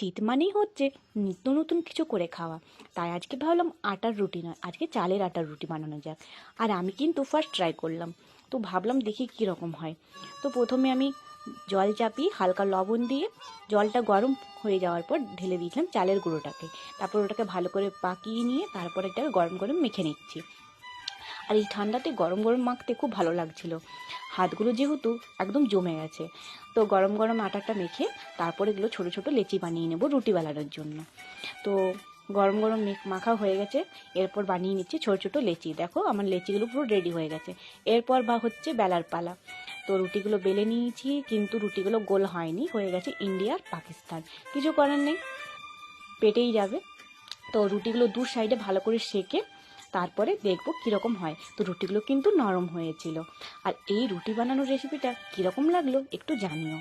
শীত মানেই হচ্ছে নিত্য নতুন কিছু করে খাওয়া। তাই আজকে ভাবলাম আটার রুটি নয়, আজকে চালের আটার রুটি বানানো যাক। আর আমি কিন্তু ফার্স্ট ট্রাই করলাম। তো ভাবলাম দেখি কীরকম হয়। তো প্রথমে আমি জল চাপিয়ে হালকা লবণ দিয়ে জলটা গরম হয়ে যাওয়ার পর ঢেলে দিয়েছিলাম চালের গুঁড়োটাকে। তারপর ওটাকে ভালো করে পাকিয়ে নিয়ে তারপর এটাকে গরম গরম মেখে নিচ্ছি। আর এই ঠান্ডাতে গরম গরম মাখতে খুব ভালো লাগছিল। হাতগুলো যেহেতু একদম জমে গেছে। তো গরম গরম আটাটা মেখে তারপর এগুলো ছোটো ছোটো লেচি বানিয়ে নেব রুটি বেলানোর জন্য। তো গরম গরম মেখ- হয়ে গেছে। এরপর বানিয়ে নিচ্ছি ছোটো ছোটো লেচি। দেখো আমার লেচিগুলো পুরো রেডি হয়ে গেছে। এরপর বা হচ্ছে বেলার পালা। তো রুটিগুলো বেলে নিয়েছি, কিন্তু রুটিগুলো গোল হয়নি, হয়ে গেছে ইন্ডিয়া পাকিস্তান। কিছু করার নেই, পেটেই যাবে। তো রুটিগুলো দু সাইডে ভালো করে সেকে তারপরে দেখব কীরকম হয়। তো রুটিগুলো কিন্তু নরম হয়েছিল। আর এই রুটি বানানোর রেসিপিটা কীরকম লাগল একটু জানিও।